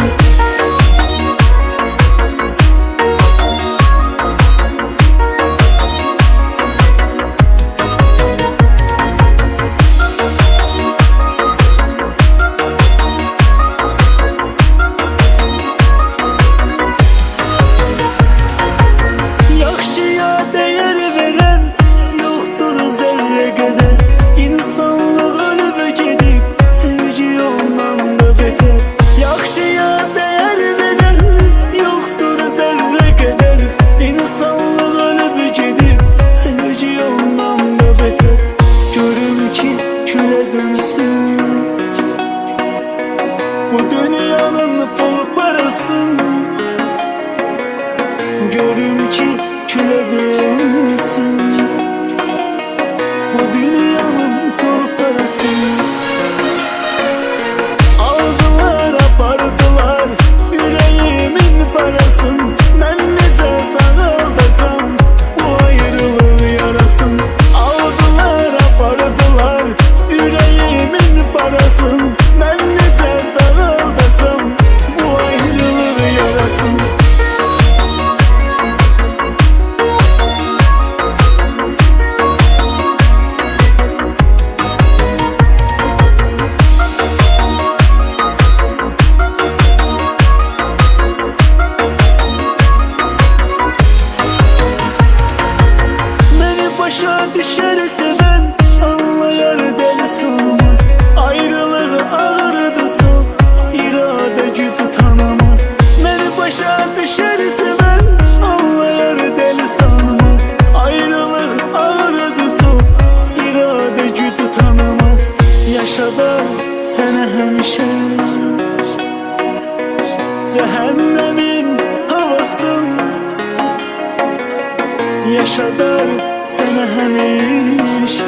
Thank you. Cehennemin havasın. Yaşadar sana hemşe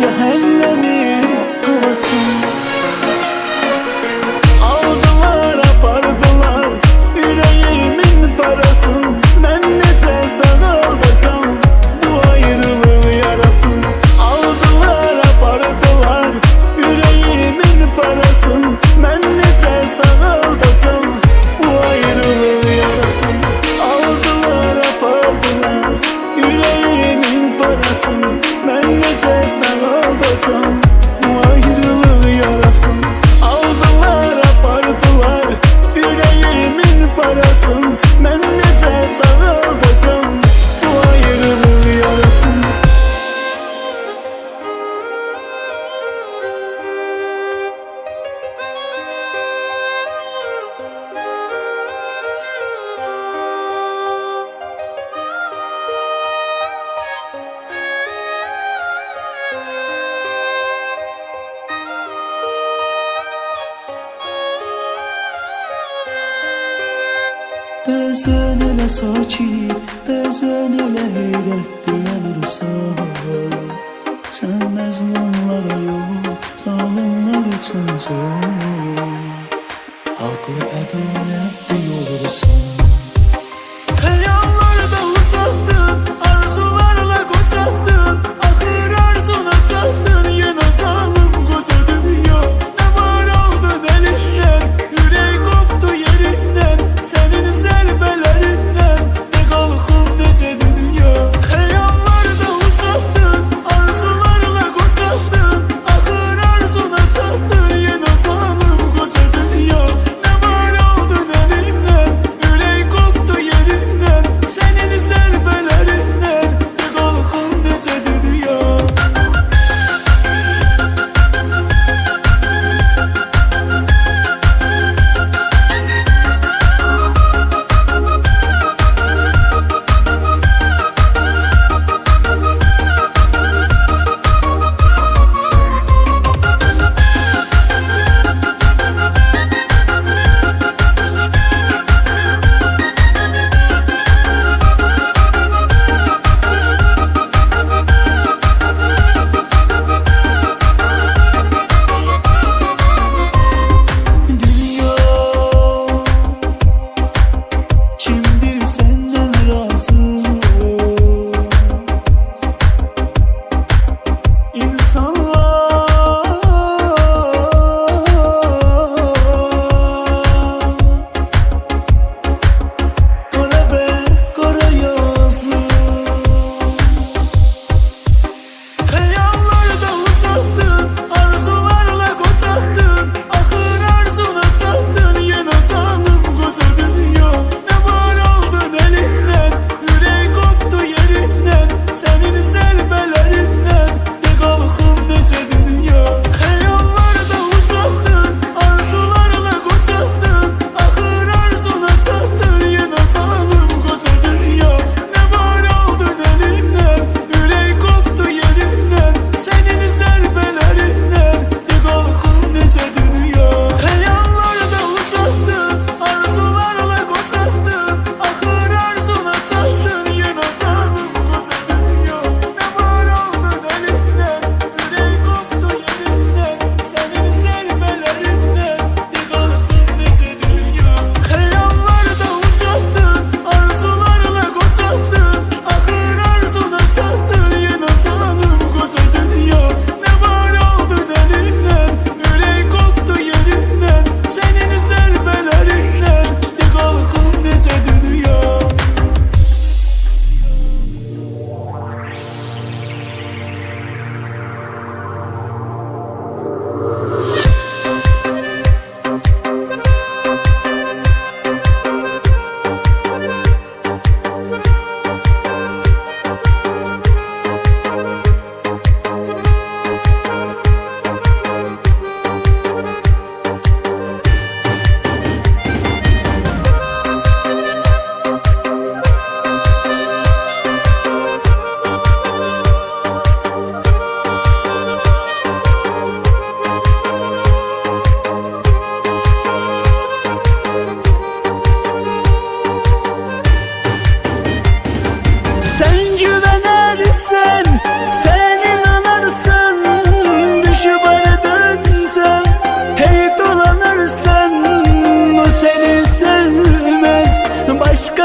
Cehennemin havasın. so Özünülə sakit, özünülə heyrət dayanırsan Sən məzlumlara yox, zalimlər üçün can Haqlı ədalətli olursan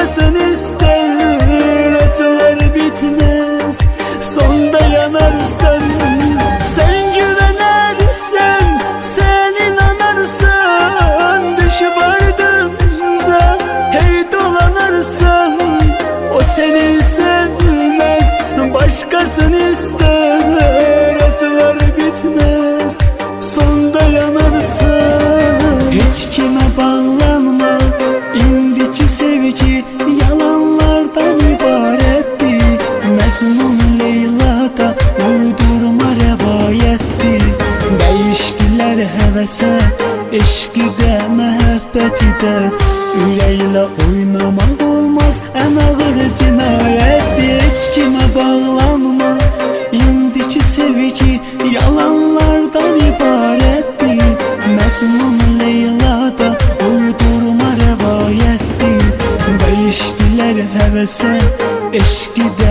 sen iste Her həvəsə, eşqidə, məhəbbətidə Ürəklə oynamaq olmaz, əməğır cinayət Heç kimə bağlanma, indiki sevgi yalanlardan ibarətdir Məcnun Leyla da uydurma rəvayətdir Dəyişdilər həvəsə, eşqidə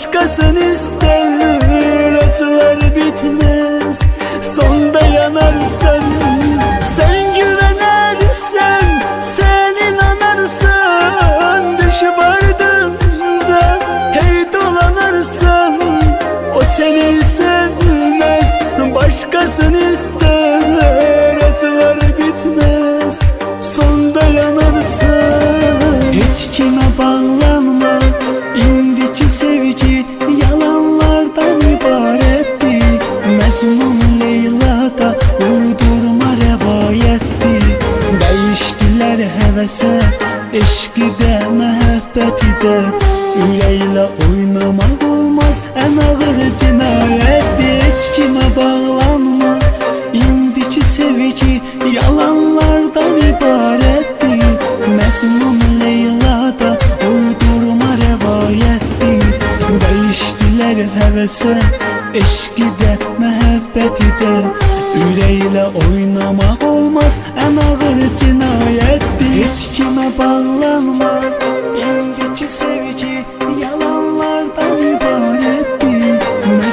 başkasını ister həsə Eşqi də, məhəbbəti də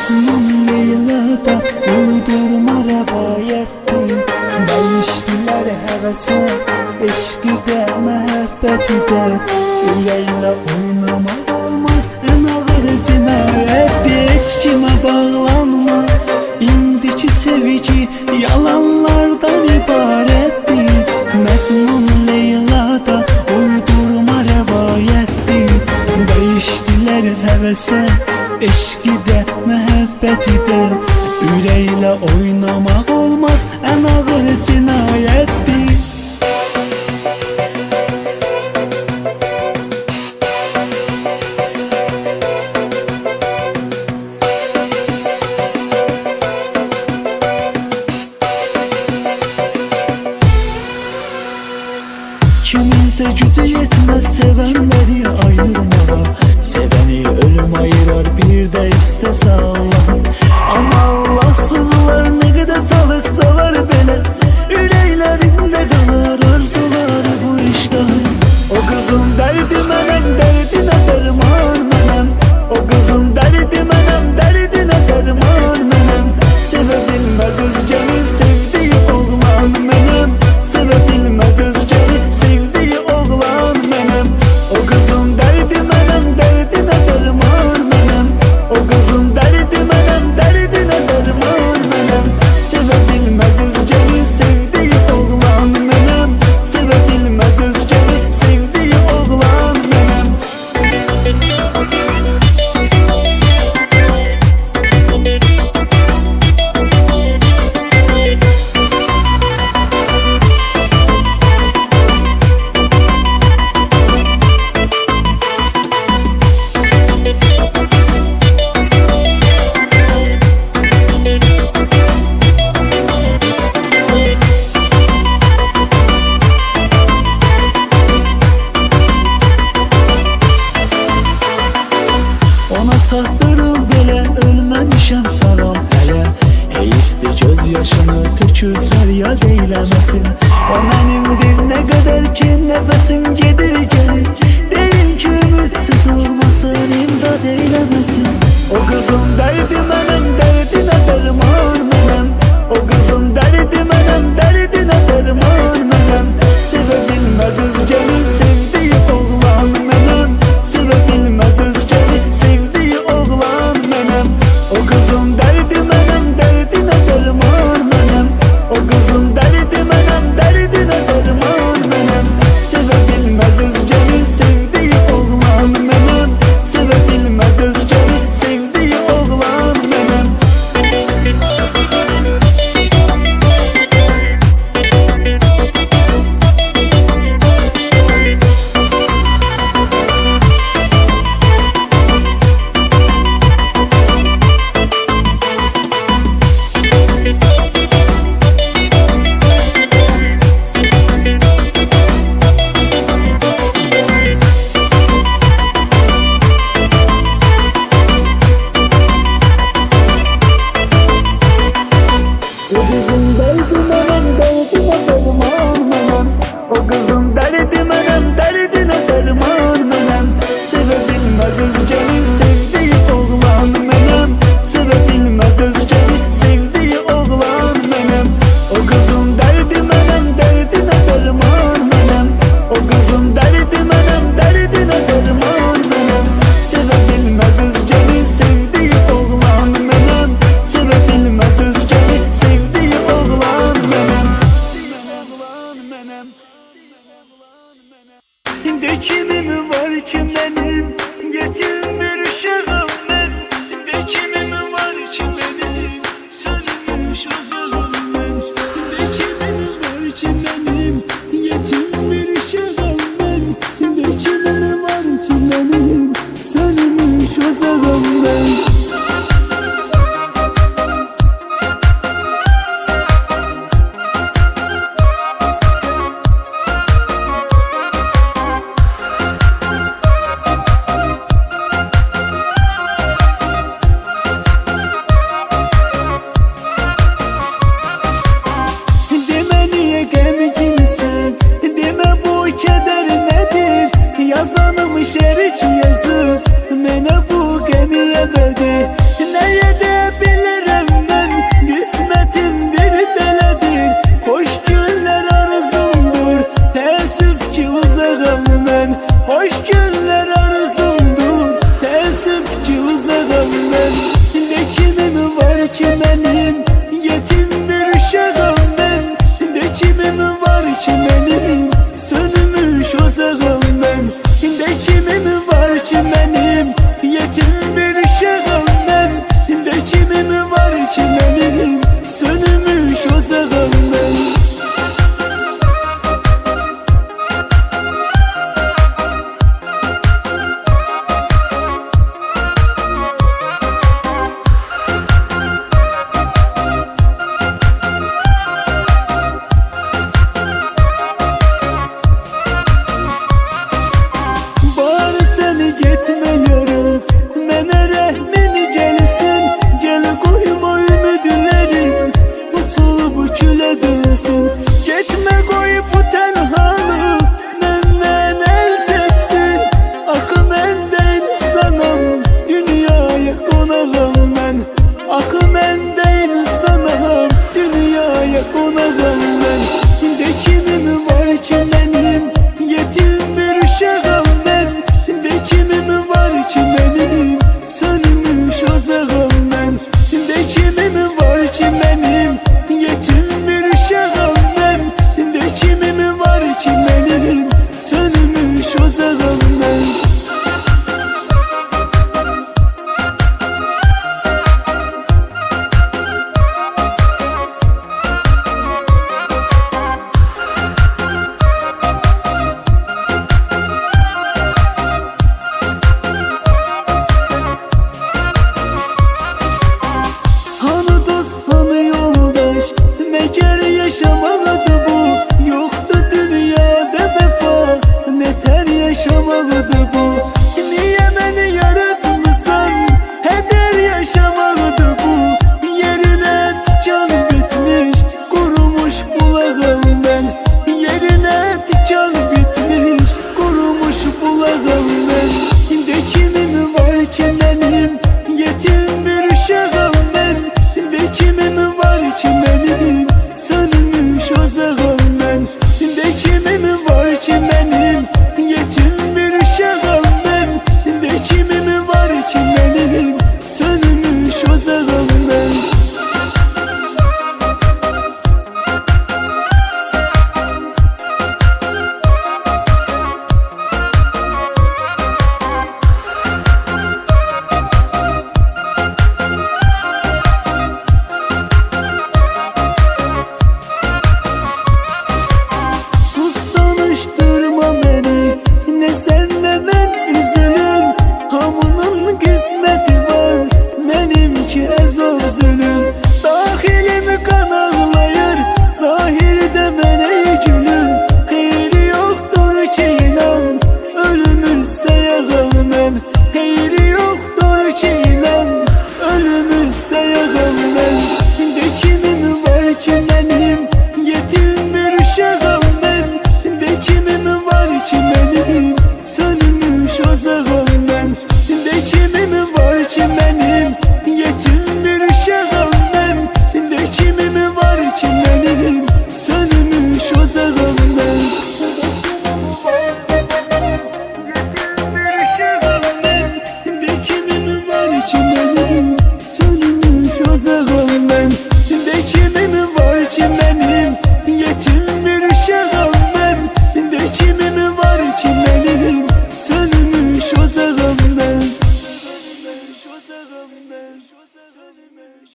Gittin Leyla'da uydurma revayettin Değiştiler hevese, eşkide mehabbeti Gücü yetmez sevenler ya.